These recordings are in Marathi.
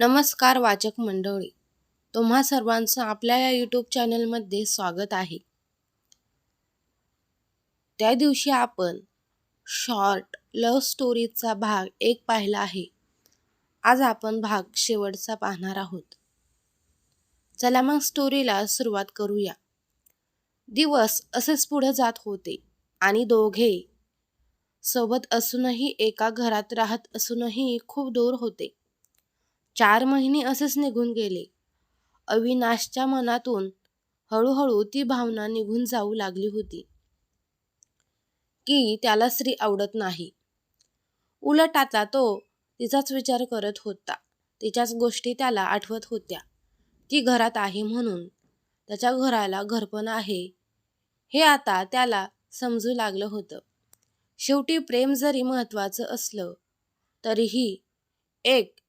नमस्कार वाचक मंडळी. तुम्हा सर्वांचं आपल्या या यूट्यूब चॅनलमध्ये स्वागत आहे. त्या दिवशी आपण शॉर्ट लव्ह स्टोरीचा भाग एक पाहिला आहे. आज आपण भाग शेवटचा पाहणार आहोत. चला मग स्टोरीला सुरुवात करूया. दिवस असेच पुढे जात होते आणि दोघे सोबत असूनही एका घरात राहत असूनही खूप दूर होते. चार महिने असेच निघून गेले. अविनाशच्या मनातून हळूहळू ती भावना निघून जाऊ लागली होती. की त्याला स्त्री आवडत नाही. उलट आता तो तिचाच विचार करत होता. तिच्याच गोष्टी त्याला आठवत होत्या. ती घरात आहे म्हणून. त्याच्या घराला घरपण आहे. हे आता त्याला समजू लागलं होतं. शेवटी प्रेम जरी महत्त्वाचं असलं तरीही एक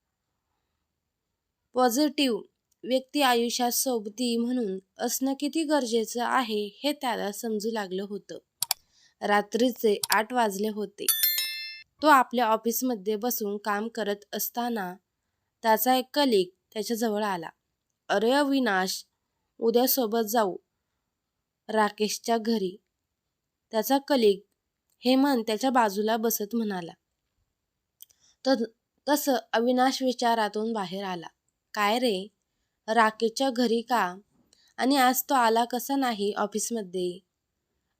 पॉझिटिव्ह व्यक्ती आयुष्यात सोबती म्हणून असणं किती गरजेचं आहे हे त्याला समजू लागलं होतं. रात्रीचे आठ वाजले होते. तो आपल्या ऑफिसमध्ये बसून काम करत असताना त्याचा एक कलिक त्याच्याजवळ आला. अरे अविनाश उद्या सोबत जाऊ राकेशच्या घरी. त्याचा कलिक हेमंत त्याच्या बाजूला बसत म्हणाला. तर तसं अविनाश विचारातून बाहेर आला. काय रे? राकेशच्या घरी का? आणि आज तो आला कसा नाही ऑफिसमध्ये?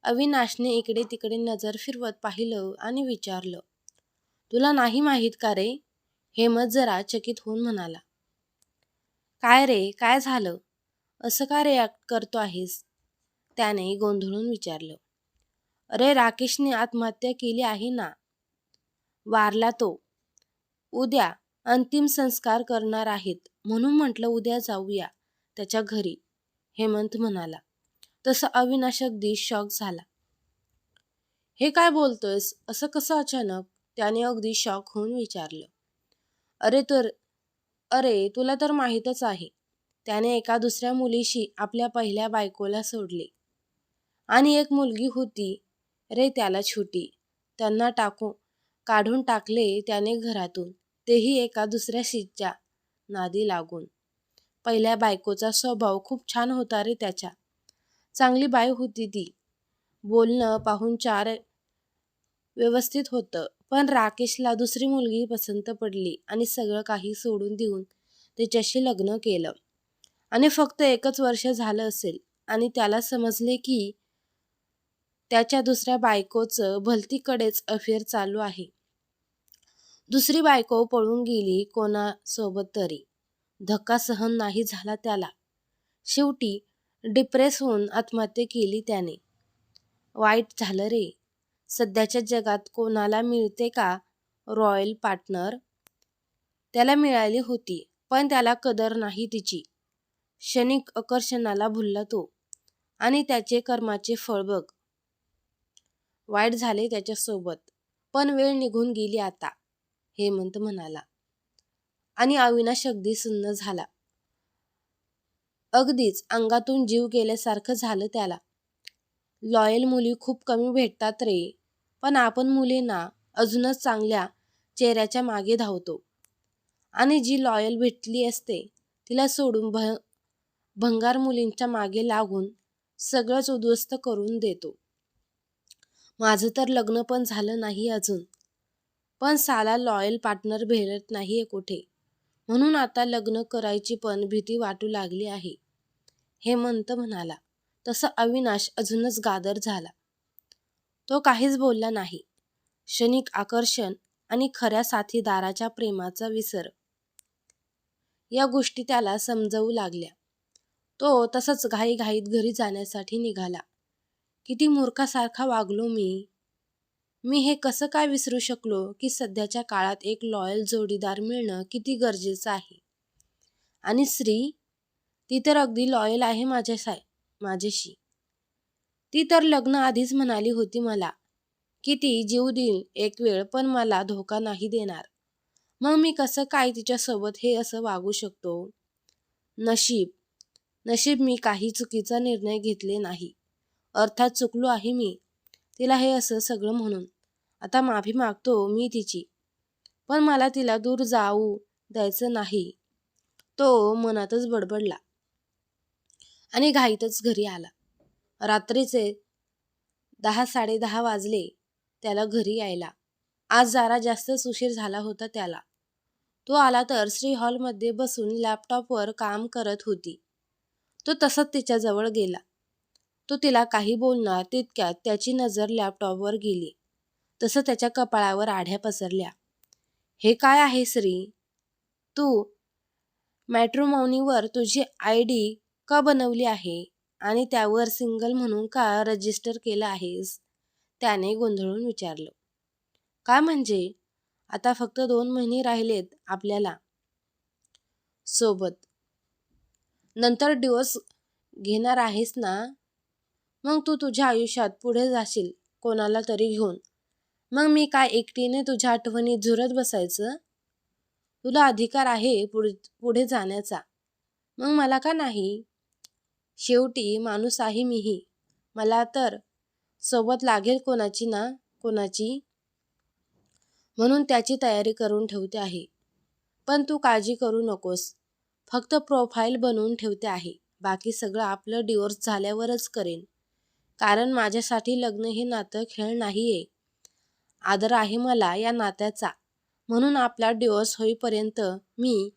अविनाशने इकडे तिकडे नजर फिरवत पाहिलं आणि विचारलं तुला नाही माहीत का रे? हेमत जरा चकित होऊन म्हणाला काय रे? काय झालं? असं का रिॲक्ट करतो आहेस? त्याने गोंधळून विचारलं अरे राकेशने आत्महत्या केली आहे ना? वारला तो. उद्या अंतिम संस्कार करणार आहेत. म्हणून म्हटलं उद्या जाऊया त्याच्या घरी. हेमंत म्हणाला. तसं अविनाश अगदी शॉक झाला. हे काय बोलतोयस? असं कसं अचानक? त्याने अगदी शॉक होऊन विचारलं. अरे तर अरे तुला तर माहीतच आहे. त्याने एका दुसऱ्या मुलीशी आपल्या पहिल्या बायकोला सोडले. आणि एक मुलगी होती. रे त्याला छोटी. त्यांना टाकू काढून टाकले त्याने घरातून. तेही एका दुसऱ्या शीटच्या नादी लागून. पहिल्या बायकोचा स्वभाव खूप छान होता रे त्याच्या. चांगली बाय होती ती. बोलणं पाहून चार व्यवस्थित होतं पण राकेशला दुसरी मुलगी पसंत पडली आणि सगळं काही सोडून देऊन त्याच्याशी लग्न केलं. आणि फक्त एकच वर्ष झालं असेल आणि त्याला समजले की त्याच्या दुसऱ्या बायकोचं भलतीकडेच अफेअर चालू आहे. दुसरी बायको पळून गेली कोणासोबत तरी. धक्का सहन नाही झाला त्याला. शेवटी डिप्रेस होऊन आत्महत्या केली त्याने. वाईट झालं रे. सध्याच्या जगात कोणाला मिळते का रॉयल पार्टनर? त्याला मिळाली होती पण त्याला कदर नाही तिची. क्षणिक आकर्षणाला भुलला तो. आणि त्याचे कर्माचे फळ बघ. वाईट झाले त्याच्यासोबत पण वेळ निघून गेली आता. हेमंत म्हणाला. आणि अविनाश अगदी सुन्न झाला. अगदीच अंगातून जीव गेल्यासारखं झालं त्याला. लॉयल मुली खूप कमी भेटतात रे पण आपण मुलींना अजूनच चांगल्या चेहऱ्याच्या मागे धावतो. आणि जी लॉयल भेटली असते तिला सोडून भ भंगार मुलींच्या मागे लागून सगळंच उद्ध्वस्त करून देतो. माझं तर लग्न पण झालं नाही अजून. पण साला लॉयल पार्टनर भेटत नाहीये कुठे? म्हणून आता लग्न करायची पण भीती वाटू लागली आहे. हेमंत म्हणाला तसं अविनाश अजूनच गादर झाला. तो काहीच बोलला नाही. क्षणिक आकर्षण आणि खऱ्या साथीदाराच्या प्रेमाचा विसर. या गोष्टी त्याला समजवू लागल्या. तो तसंच घाईघाईत घरी जाण्यासाठी निघाला. किती मूर्खासारखा वागलो मी. मी हे कसं काय विसरू शकलो की सध्याच्या काळात एक लॉयल जोडीदार मिळणं किती गरजेचं आहे? आणि श्री ती तर अगदी लॉयल आहे माझ्या साय माझ्याशी. ती तर लग्न आधीच म्हणाली होती मला की ती जीव देईल एक वेळ पण मला धोका नाही देणार. मग मी कसं काय तिच्यासोबत हे असं वागू शकतो? नशीब. नशीब मी काही चुकीचा निर्णय घेतले नाही. अर्थात चुकलो आहे मी. तिला हे असं सगळं म्हणून. आता माफी मागतो मी तिची. पण मला तिला दूर जाऊ द्यायचं नाही. तो मनातच बडबडला. आणि घाईतच घरी आला. रात्रीचे दहा साडेदहा वाजले त्याला घरी यायला. आज जरा जास्तच उशीर झाला होता त्याला. तो आला तर श्री हॉलमध्ये बसून लॅपटॉपवर काम करत होती. तो तसंच तिच्याजवळ गेला. तो तिला काही बोलणार तितक्यात त्याची नजर लॅपटॉपवर गेली. तसं त्याच्या कपाळावर आढ्या पसरल्या. हे काय आहे श्री? तू मॅट्रोमॉनीवर तुझी आय डी का बनवली आहे आणि त्यावर सिंगल म्हणून का रजिस्टर केलं आहेस? त्याने गोंधळून विचारलं. काय म्हणजे? आता फक्त दोन महिने राहिलेत आपल्याला. सोबत. नंतर डिवोर्स घेणार आहेस ना? मग तू तुझ्या आयुष्यात पुढे जाशील कोणाला तरी घेऊन. मग मी काय एकटीने तुझ्या आठवणी झुरत बसायचं? तुला अधिकार आहे पुढे पुढे जाण्याचा. मग मला का नाही? शेवटी माणूस आहे मीही. मला तर सोबत लागेल कोणाची ना कोणाची? म्हणून त्याची तयारी करून ठेवते आहे. पण तू काळजी करू नकोस. फक्त प्रोफाईल बनवून ठेवते आहे. बाकी सगळं आपलं डिवोर्स झाल्यावरच करेन. कारण माझ्यासाठी लग्न हे नातं खेळ नाही आहे आदर आहे मला या नात्याचा. म्हणून आपला डिवोर्स होईपर्यंत मी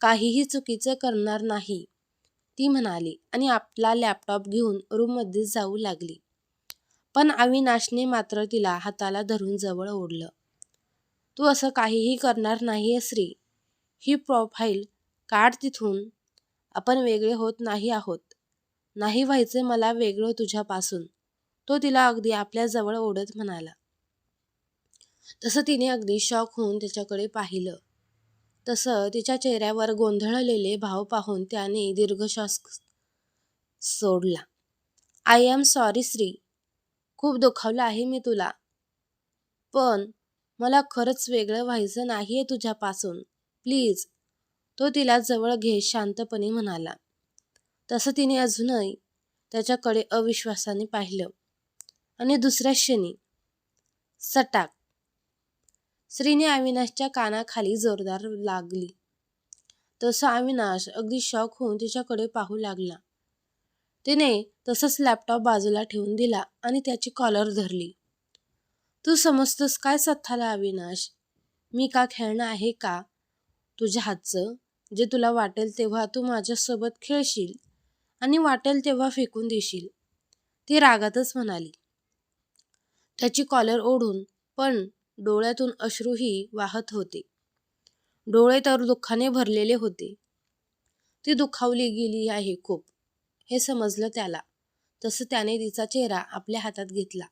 काहीही चुकीचं करणार नाही. ती म्हणाली आणि आपला लॅपटॉप घेऊन रूममध्ये जाऊ लागली. पण अविनाशने मात्र तिला हाताला धरून जवळ ओढलं. तू असं काहीही करणार नाही श्री. ही प्रोफाईल काढ तिथून. आपण वेगळे होत नाही आहोत. नाही व्हायचे मला वेगळं तुझ्यापासून. तो तिला अगदी आपल्याजवळ ओढत म्हणाला. तसं तिने अगदी शॉक होऊन त्याच्याकडे पाहिलं. तसं तिच्या चेहऱ्यावर गोंधळलेले भाव पाहून त्याने दीर्घश्वास सोडला. आय एम सॉरी श्री खूप दुखावलं आहे मी तुला. पण मला खरंच वेगळं व्हायचं नाहीये तुझ्यापासून. प्लीज. तो तिला जवळ घे शांतपणे म्हणाला. तसं तिने अजूनही त्याच्याकडे अविश्वासाने पाहिलं. आणि दुसऱ्या क्षणी सटाक. श्रीने अविनाशच्या कानाखाली जोरदार लागली. तसं अविनाश अगदी शॉक होऊन तिच्याकडे पाहू लागला. तिने तसंच लॅपटॉप बाजूला ठेवून दिला आणि त्याची कॉलर धरली. तू समजतोस काय सत्ताला अविनाश? मी का खेळणं आहे का? तुझ्या हातचं? जे तुला वाटेल तेव्हा तू माझ्यासोबत खेळशील. आणि वाटेल तेव्हा फेकून देशील. ती रागातच म्हणाली. त्याची कॉलर ओढून पण डोळ्यातून अश्रूही वाहत होते. डोळे तर दुःखाने भरलेले होते. ती दुखावली गेली आहे खूप. हे समजलं त्याला. तसं त्याने तिचा चेहरा आपल्या हातात घेतला.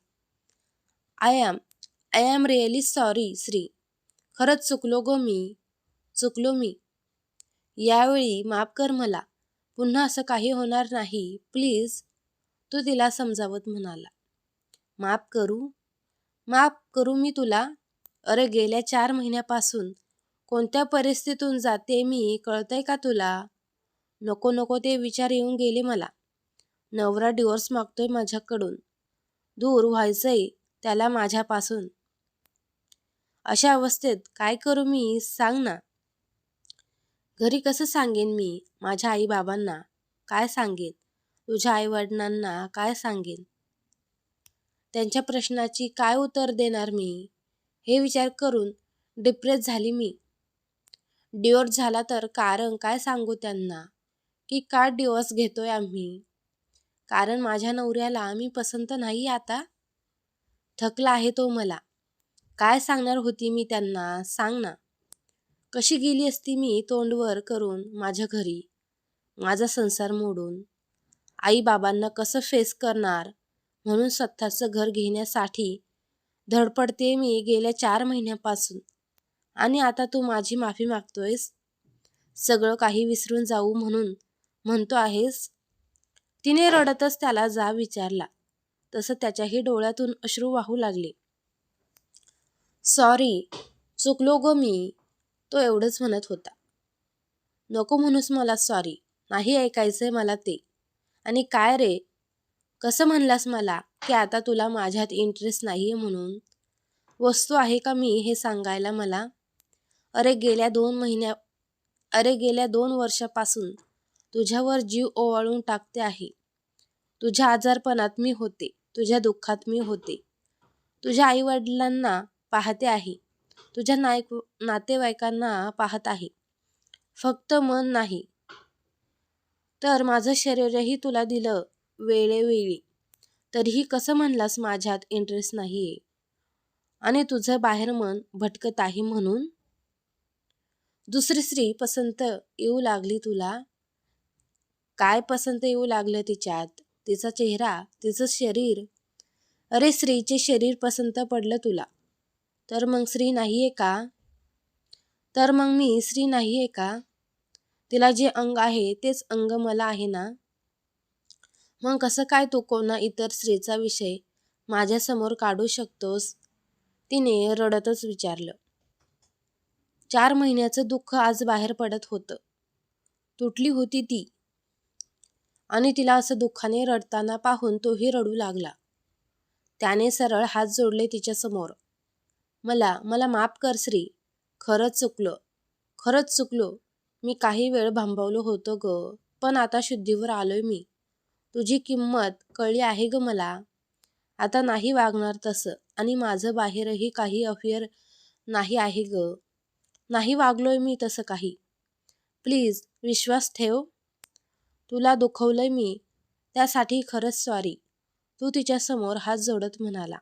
I am I am really sorry Shri. खरंच चुकलो गो मी. चुकलो मी. यावेळी माफ कर मला. पुन्हा असं काही होणार नाही. प्लीज. तो तिला समजावत म्हणाला. माफ करू. माफ करू मी तुला. अरे गेल्या चार महिन्यापासून कोणत्या परिस्थितीतून जाते मी कळतंय का तुला? नको नको ते विचार येऊन गेले मला. नवरा डिवोर्स मागतोय माझ्याकडून. दूर व्हायचंय त्याला माझ्यापासून. अशा अवस्थेत काय करू मी? सांग ना. घरी कसं सांगेन मी? माझ्या आईबाबांना काय सांगेन? तुझ्या आईवडिलांना काय सांगेन? त्यांच्या प्रश्नाची काय उत्तर देणार मी? हे विचार करून डिप्रेस झाली मी. डिवोर्स झाला तर कारण काय सांगू त्यांना? की का डिवोर्स घेतोय आम्ही? कारण माझ्या नवऱ्याला आम्ही पसंत नाही आता? थकला आहे तो मला. काय सांगणार होती मी त्यांना? सांग ना. कशी गेली असती मी तोंडवर करून माझ्या घरी. माझा संसार मोडून. आई बाबांना कसं फेस करणार? म्हणून स्वतःचं घर घेण्यासाठी धडपडते मी गेल्या चार महिन्यापासून. आणि आता तू माझी माफी मागतोयस? सगळं काही विसरून जाऊ म्हणून म्हणतो आहेस? तिने रडतच त्याला जा विचारला. तसं त्याच्याही डोळ्यातून अश्रू वाहू लागले. सॉरी चुकलो गो मी. तो एवढंच म्हणत होता. नको म्हणूस मला सॉरी नाही ऐकायचंय मला ते. आणि काय रे? कसं म्हणलास मला की आता तुला माझ्यात इंटरेस्ट नाही आहे म्हणून? वस्तू आहे का मी हे सांगायला मला? अरे गेल्या दोन महिन्या अरे गेल्या दोन वर्षापासून तुझ्यावर जीव ओवाळून टाकते आहे. तुझ्या आजारपणात मी होते. तुझ्या दुःखात मी होते. तुझ्या आईवडिलांना पाहते आहे. तुझ्या नायक नातेवाईकांना पाहत आहे. फक्त मन नाही. तर माझं शरीरही तुला दिलं वेळेवेळी. तरीही कसं म्हणलास माझ्यात इंटरेस्ट नाही आहे आणि तुझं बाहेर मन भटकत आहे म्हणून? दुसरी स्त्री पसंत येऊ लागली तुला? काय पसंत येऊ लागलं तिच्यात? तिचा चेहरा तिचं शरीर? अरे स्त्रीचे शरीर पसंत पडलं तुला. तर मग स्त्री नाही आहे का? तर मग मी स्त्री नाही आहे का? तिला जे अंग आहे तेच अंग मला आहे ना? मग कसं काय तू कोणा इतर स्त्रीचा विषय माझ्यासमोर काढू शकतोस? तिने रडतच विचारलं. चार महिन्याचं दुःख आज बाहेर पडत होतं. तुटली होती ती. आणि तिला असं दुःखाने रडताना पाहून तोही रडू लागला. त्याने सरळ हात जोडले तिच्यासमोर. मला मला माफ कर श्री. खरंच चुकलं. खरंच चुकलो. मी काही वेळ भांबवलो होतो ग पण आता शुद्धीवर आलोय मी. तुझी किंमत कळली आहे ग मला. आता नाही वागणार तसं आणि माझं बाहेरही काही अफेअर नाही आहे ग. नाही वागलोय मी तसं काही. प्लीज विश्वास ठेव. तुला दुखवलंय मी. त्यासाठी खरंच सॉरी तू तिच्यासमोर हात जोडत म्हणाला.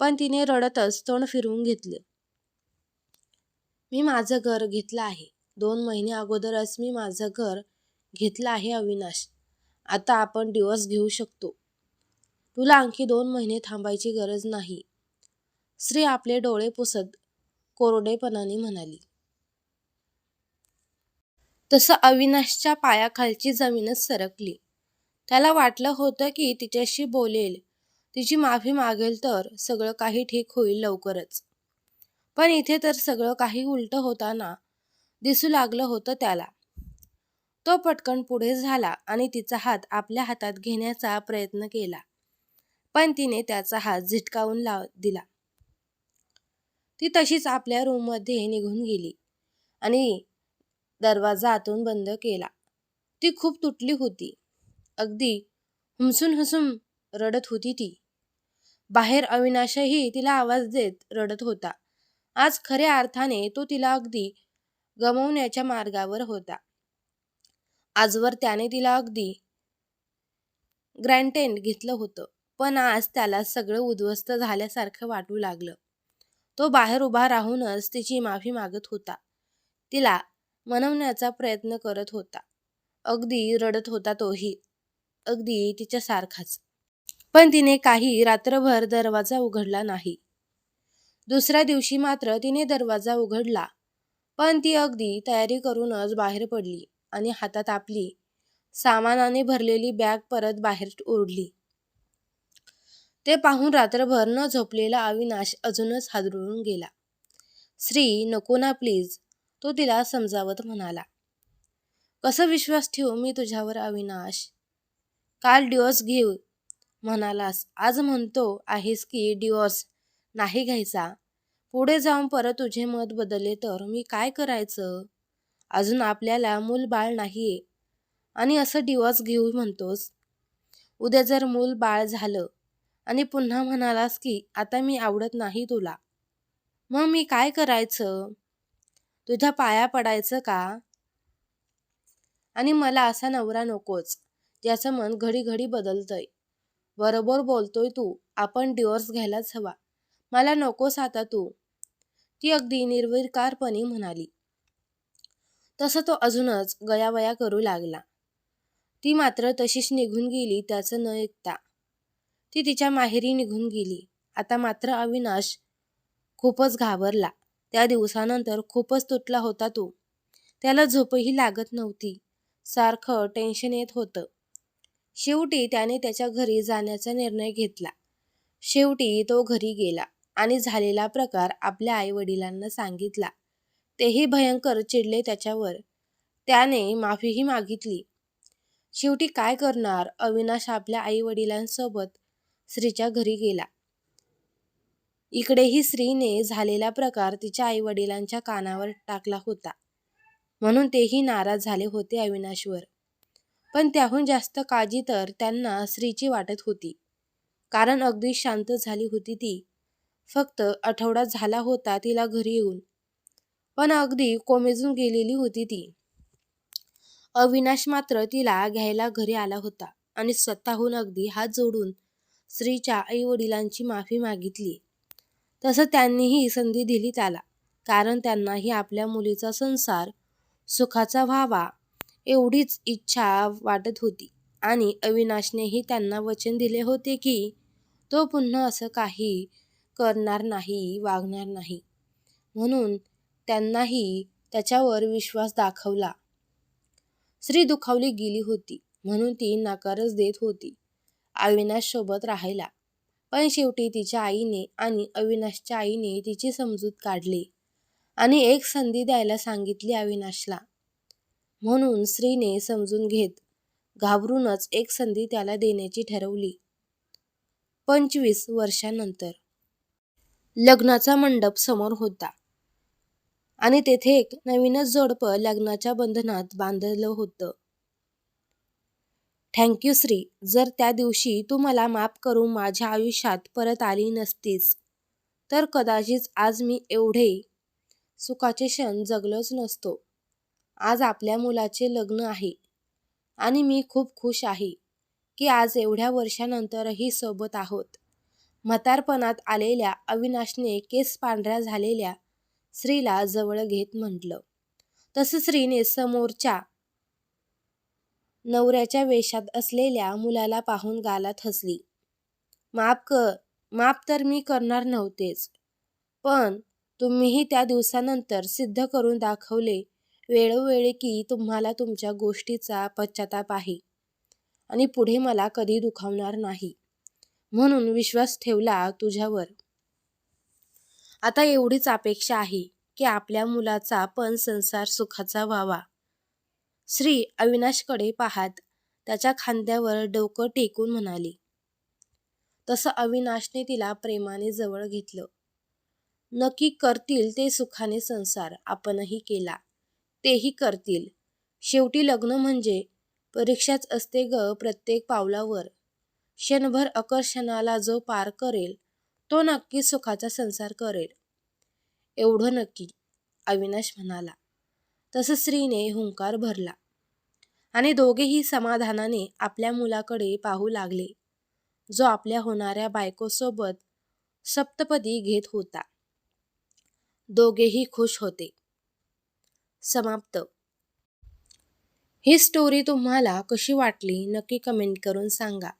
पण तिने रडतच तोंड फिरवून घेतलं. मी माझं घर घेतलं आहे. दोन महिने अगोदरच मी माझं घर घेतलं आहे अविनाश. आता आपण दिवस घेऊ शकतो. तुला आणखी दोन महिने थांबायची गरज नाही. श्री आपले डोळे पुसत कोरडेपणाने म्हणाली. तसं अविनाशच्या पायाखालची जमीनच सरकली. त्याला वाटलं होतं की तिच्याशी बोलेल. तिची माफी मागेल तर सगळं काही ठीक होईल लवकरच. पण इथे तर सगळं काही उलटं होताना दिसू लागलं होतं त्याला. तो पटकन पुढे झाला आणि तिचा हात आपल्या हातात घेण्याचा प्रयत्न केला. पण तिने त्याचा हात झिटकावून लाव दिला. ती तशीच आपल्या रूममध्ये निघून गेली आणि दरवाजा आतून बंद केला. ती खूप तुटली होती. अगदी हुमसून हसून रडत होती ती. बाहेर अविनाशही तिला आवाज देत रडत होता. आज खऱ्या अर्थाने तो तिला अगदी गमवण्याच्या मार्गावर होता. आजवर त्याने तिला अगदी ग्रँटेंड घेतलं होतं पण आज त्याला सगळं उद्ध्वस्त झाल्यासारखं वाटू लागलं. तो बाहेर उभा राहूनच तिची माफी मागत होता. तिला मनवण्याचा प्रयत्न करत होता. अगदी रडत होता तोही. अगदी तिच्यासारखाच. पण तिने काही रात्रभर दरवाजा उघडला नाही. दुसऱ्या दिवशी मात्र तिने दरवाजा उघडला पण ती अगदी तयारी करूनच बाहेर पडली आणि हातात आपली सामानाने भरलेली बॅग परत बाहेर ओढली. ते पाहून रात्रभर न झोपलेला अविनाश अजूनच हादरून गेला. श्री नको ना प्लीज तो तिला समजावत म्हणाला. कसं विश्वास ठेवू मी तुझ्यावर अविनाश? काल डिवोर्स घेऊ म्हणालास. आज म्हणतो आहेस की डिवॉर्स नाही घ्यायचा. पुढे जाऊन परत तुझे मत बदलले तर मी काय करायचं? अजून आपल्याला मूल बाळ नाहीये. आणि असं डिवॉर्स घेऊ म्हणतोस? उद्या जर मूल बाळ झालं आणि पुन्हा म्हणालास की आता मी आवडत नाही तुला मग मी काय करायचं? तुझ्या पाया पडायचं का? आणि मला असा नवरा नकोच ज्याचं मन घडी घडी बदलतंय. बरोबर बोलतोय तू. आपण डिवोर्स घ्यायलाच हवा. मला नकोस आता तू. ती अगदी निर्विकारपणे म्हणाली. तसं तो अजूनच गयावया करू लागला. ती मात्र तशीच निघून गेली त्याचं न ऐकता. ती तिच्या माहेरी निघून गेली. आता मात्र अविनाश खूपच घाबरला. त्या दिवसानंतर खूपच तुटला होता तो. त्याला झोपही लागत नव्हती. सारखं टेन्शन येत होतं. शेवटी त्याने त्याच्या घरी जाण्याचा निर्णय घेतला. शेवटी तो घरी गेला आणि झालेला प्रकार आपल्या आईवडिलांना सांगितला. तेही भयंकर चिडले त्याच्यावर. त्याने माफीही मागितली. शेवटी काय करणार? अविनाश आपल्या आईवडिलांसोबत स्त्रीच्या घरी गेला. इकडेही स्त्रीने झालेला प्रकार तिच्या आईवडिलांच्या कानावर टाकला होता. म्हणून तेही नाराज झाले होते अविनाशवर. पण त्याहून जास्त काळजी तर त्यांना श्रीची वाटत होती. कारण अगदी शांत झाली होती ती. फक्त आठवडा झाला होता तिला घरी येऊन. पण अगदी कोमेजून गेलेली होती ती. अविनाश मात्र तिला घ्यायला घरी आला होता आणि स्वतःहून अगदी हात जोडून श्रीच्या आई वडिलांची माफी मागितली. तसं त्यांनीही संधी दिली त्याला. कारण त्यांनाही आपल्या मुलीचा संसार सुखाचा व्हावा एवढीच इच्छा वाटत होती. आणि अविनाशनेही त्यांना वचन दिले होते की तो पुन्हा असं काही करणार नाही वागणार नाही. म्हणून त्यांनाही त्याच्यावर विश्वास दाखवला. स्त्री दुखावली गेली होती म्हणून ती नकारच देत होती अविनाश सोबत राहायला. पण शेवटी तिच्या आईने आणि अविनाशच्या आईने तिची समजूत काढली. आणि एक संधी द्यायला सांगितली अविनाशला. म्हणून श्रीने समजून घेत घाबरूनच एक संधी त्याला देण्याची ठरवली. पंचवीस वर्षानंतर. लग्नाचा मंडप समोर होता. आणि तेथे एक नवीनच जोडपं लग्नाच्या बंधनात बांधलं होतं. Thank you Shri. जर त्या दिवशी तू मला माफ करून माझ्या आयुष्यात परत आली नसतीस तर कदाचित आज मी एवढे सुखाचे क्षण जगलोच नसतो. आज आपल्या मुलाचे लग्न आहे. आणि मी खूप खुश आहे की आज एवढ्या वर्षानंतरही सोबत आहोत. म्हातारपणात आलेल्या अविनाशने केस पांढऱ्या झालेल्या स्त्रीला जवळ घेत म्हटलं. तसं स्त्रीने समोरच्या नवऱ्याच्या वेशात असलेल्या मुलाला पाहून गालात हसली. माफ कर माफ तर मी करणार नव्हतेच पण तुम्हीही त्या दिवसानंतर सिद्ध करून दाखवले वेळोवेळी की तुम्हाला तुमच्या गोष्टीचा पश्चाताप आहे आणि पुढे मला कधी दुखावणार नाही. म्हणून विश्वास ठेवला तुझ्यावर. आता एवढीच अपेक्षा आहे की आपल्या मुलाचा पण संसार सुखाचा व्हावा. श्री अविनाशकडे पाहत त्याच्या खांद्यावर डोकं टेकून म्हणाली. तसं अविनाशने तिला प्रेमाने जवळ घेतलं. नक्की करतील ते सुखाने संसार आपणही केला. तेही करतील. शेवटी लग्न म्हणजे परीक्षाच असते ग प्रत्येक पावलावर. क्षणभर आकर्षणाला जो पार करेल तो नक्की सुखाचा संसार करेल. एवढं नक्की अविनाश म्हणाला. तसं स्त्रीने हुंकार भरला. आणि दोघेही समाधानाने आपल्या मुलाकडे पाहू लागले. जो आपल्या होणाऱ्या बायकोसोबत सप्तपदी घेत होता. दोघेही खुश होते. समाप्त. ही स्टोरी तुम्हाला कशी वाटली नक्की कमेंट करून सांगा.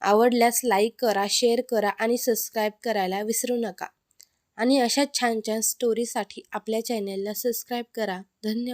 आवडल्यास लाईक करा शेअर करा आणि सबस्क्राईब करायला विसरू नका. आणि अशा छान छान स्टोरीसाठी आपल्या चॅनलला सबस्क्राईब करा. धन्यवाद.